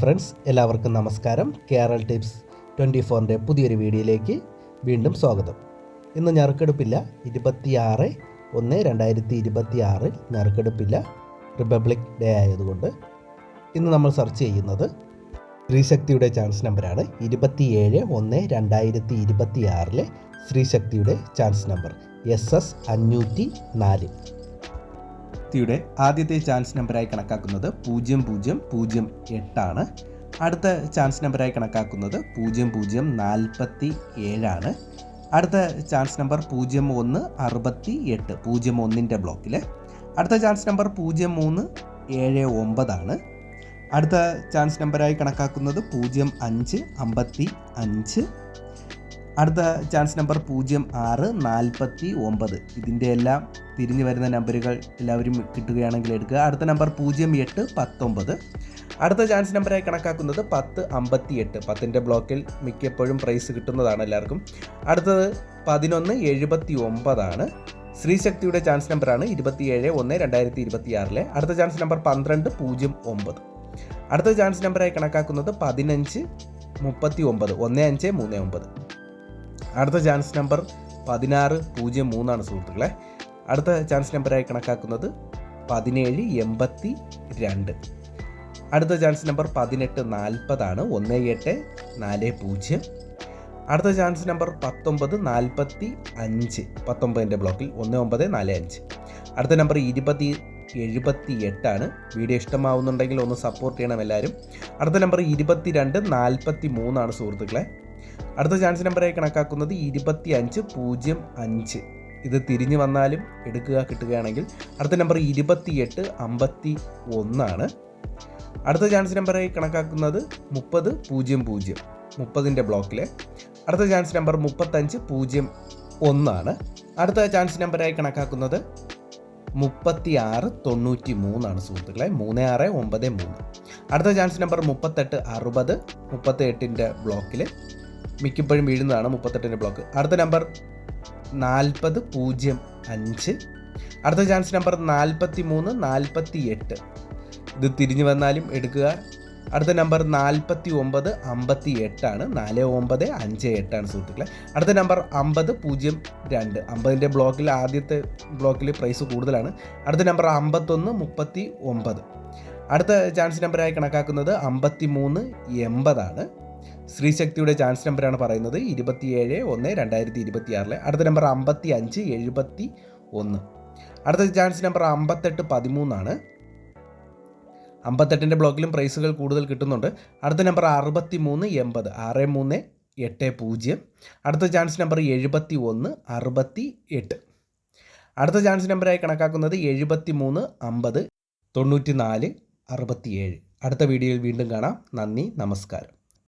Friends എല്ലാവർക്കും നമസ്കാരം. Kerala tips twenty ഫോറിന്റെ പുതിയൊരു വീഡിയോയിലേക്ക് വീണ്ടും സ്വാഗതം. ഇന്ന് ഞറുക്കെടുപ്പില്ല ഇരുപത്തിയാറ് ഒന്ന് രണ്ടായിരത്തി ഇരുപത്തി ആറിൽ ഞറുക്കെടുപ്പില്ല റിപ്പബ്ലിക് ഡേ ആയതുകൊണ്ട് ഇന്ന് നമ്മൾ സെർച്ച് ചെയ്യുന്നത് സ്ത്രീശക്തിയുടെ ചാൻസ് നമ്പറാണ് ഇരുപത്തിയേഴ് ഒന്ന് രണ്ടായിരത്തി ഇരുപത്തി ആറിലെ സ്ത്രീശക്തിയുടെ ചാൻസ് നമ്പർ എസ് എസ് അഞ്ഞൂറ്റി നാല് വ്യക്തിയുടെ ആദ്യത്തെ ചാൻസ് നമ്പറായി കണക്കാക്കുന്നത് പൂജ്യം പൂജ്യം പൂജ്യം എട്ടാണ്. അടുത്ത ചാൻസ് നമ്പറായി കണക്കാക്കുന്നത് പൂജ്യം പൂജ്യം നാൽപ്പത്തി ഏഴാണ്. അടുത്ത ചാൻസ് നമ്പർ പൂജ്യം ഒന്ന് അറുപത്തി എട്ട് പൂജ്യം ഒന്നിന്റെ ബ്ലോക്കിൽ അടുത്ത ചാൻസ് നമ്പർ പൂജ്യം മൂന്ന് ഏഴ് ഒമ്പതാണ്. അടുത്ത ചാൻസ് നമ്പറായി കണക്കാക്കുന്നത് പൂജ്യം അഞ്ച് അമ്പത്തി അഞ്ച്. അടുത്ത ചാൻസ് നമ്പർ പൂജ്യം ആറ് നാൽപ്പത്തി ഒമ്പത്. ഇതിന്റെ എല്ലാം തിരിഞ്ഞു വരുന്ന നമ്പറുകൾ എല്ലാവരും കിട്ടുകയാണെങ്കിൽ എടുക്കുക. അടുത്ത നമ്പർ പൂജ്യം എട്ട് പത്തൊമ്പത്. അടുത്ത ചാൻസ് നമ്പറായി കണക്കാക്കുന്നത് പത്ത് അമ്പത്തി എട്ട്. പത്തിന്റെ ബ്ലോക്കിൽ മിക്കപ്പോഴും പ്രൈസ് കിട്ടുന്നതാണ് എല്ലാവർക്കും. അടുത്തത് പതിനൊന്ന് എഴുപത്തി ഒമ്പതാണ്. ശ്രീശക്തിയുടെ ചാൻസ് നമ്പറാണ് ഇരുപത്തിയേഴ് ഒന്ന് രണ്ടായിരത്തി ഇരുപത്തി ആറിലെ അടുത്ത ചാൻസ് നമ്പർ പന്ത്രണ്ട് പൂജ്യം ഒമ്പത്. അടുത്ത ചാൻസ് നമ്പറായി കണക്കാക്കുന്നത് പതിനഞ്ച് മുപ്പത്തി ഒമ്പത്. ഒന്ന് അഞ്ച് മൂന്ന് ഒമ്പത്. അടുത്ത ചാൻസ് നമ്പർ പതിനാറ് പൂജ്യം മൂന്നാണ് സുഹൃത്തുക്കളെ. അടുത്ത ചാൻസ് നമ്പറായി കണക്കാക്കുന്നത് പതിനേഴ് എൺപത്തി രണ്ട്. അടുത്ത ചാൻസ് നമ്പർ പതിനെട്ട് നാൽപ്പതാണ് ഒന്ന് എട്ട് നാല് പൂജ്യം. അടുത്ത ചാൻസ് നമ്പർ പത്തൊമ്പത് നാൽപ്പത്തി അഞ്ച് പത്തൊമ്പതിന്റെ ബ്ലോക്കിൽ ഒന്ന് ഒമ്പത് നാല് അഞ്ച്. അടുത്ത നമ്പർ ഇരുപത്തി എഴുപത്തി എട്ടാണ് വീഡിയോ ഇഷ്ടമാവുന്നുണ്ടെങ്കിൽ ഒന്ന് സപ്പോർട്ട് ചെയ്യണം എല്ലാവരും. അടുത്ത നമ്പർ ഇരുപത്തി രണ്ട് നാൽപ്പത്തി മൂന്നാണ് സുഹൃത്തുക്കളെ. അടുത്ത ചാൻസ് നമ്പറായി കണക്കാക്കുന്നത് ഇരുപത്തി അഞ്ച് പൂജ്യം അഞ്ച്. ഇത് തിരിഞ്ഞു വന്നാലും എടുക്കുക കിട്ടുകയാണെങ്കിൽ അടുത്ത നമ്പർ ഇരുപത്തിയെട്ട് അമ്പത്തി ഒന്നാണ് അടുത്ത ചാൻസ് നമ്പറായി കണക്കാക്കുന്നത് മുപ്പത് പൂജ്യം പൂജ്യം. മുപ്പതിന്റെ ബ്ലോക്കിലെ അടുത്ത ചാൻസ് നമ്പർ മുപ്പത്തഞ്ച് പൂജ്യം ഒന്നാണ്. അടുത്ത ചാൻസ് നമ്പറായി കണക്കാക്കുന്നത് മുപ്പത്തി ആറ് തൊണ്ണൂറ്റി മൂന്നാണ് സുഹൃത്തുക്കളെ. മൂന്ന് ആറ് ഒമ്പത് മൂന്ന്. അടുത്ത ചാൻസ് നമ്പർ മുപ്പത്തെട്ട് അറുപത്. മുപ്പത്തി എട്ടിന്റെ ബ്ലോക്കിൽ മിക്കപ്പോഴും വീഴുന്നതാണ് മുപ്പത്തെട്ടിന്റെ ബ്ലോക്ക് അടുത്ത നമ്പർ നാൽപ്പത് പൂജ്യം അഞ്ച്. അടുത്ത ചാൻസ് നമ്പർ നാൽപ്പത്തി മൂന്ന് നാൽപ്പത്തി എട്ട് ഇത് തിരിഞ്ഞു വന്നാലും എടുക്കുക. അടുത്ത നമ്പർ നാൽപ്പത്തി ഒമ്പത് അമ്പത്തി എട്ടാണ് നാല് ഒമ്പത് അഞ്ച് എട്ടാണ് സുഹൃത്തുക്കളെ. അടുത്ത നമ്പർ അമ്പത് പൂജ്യം രണ്ട്. അമ്പതിന്റെ ബ്ലോക്കിൽ ആദ്യത്തെ ബ്ലോക്കിൽ പ്രൈസ് കൂടുതലാണ്. അടുത്ത നമ്പർ അമ്പത്തൊന്ന് മുപ്പത്തി ഒമ്പത് അടുത്ത ചാൻസ് നമ്പറായി കണക്കാക്കുന്നത് അമ്പത്തി മൂന്ന് എൺപതാണ് ശ്രീശക്തിയുടെ ചാൻസ് നമ്പറാണ് പറയുന്നത് ഇരുപത്തിയേഴ് ഒന്ന് രണ്ടായിരത്തി ഇരുപത്തി ആറിലെ അടുത്ത നമ്പർ അമ്പത്തി അഞ്ച് എഴുപത്തി ഒന്ന് അടുത്ത ചാൻസ് നമ്പർ അമ്പത്തെട്ട് പതിമൂന്നാണ്. അമ്പത്തെട്ടിന്റെ ബ്ലോക്കിലും പ്രൈസുകൾ കൂടുതൽ കിട്ടുന്നുണ്ട്. അടുത്ത നമ്പർ അറുപത്തി മൂന്ന് എൺപത്. ആറ് മൂന്ന് എട്ട് പൂജ്യം. അടുത്ത ചാൻസ് നമ്പർ എഴുപത്തി ഒന്ന് അറുപത്തി എട്ട് അടുത്ത ചാൻസ് നമ്പറായി കണക്കാക്കുന്നത് എഴുപത്തി മൂന്ന് അമ്പത് തൊണ്ണൂറ്റി നാല് അറുപത്തിയേഴ്. അടുത്ത വീഡിയോയിൽ വീണ്ടും കാണാം. നന്ദി നമസ്കാരം.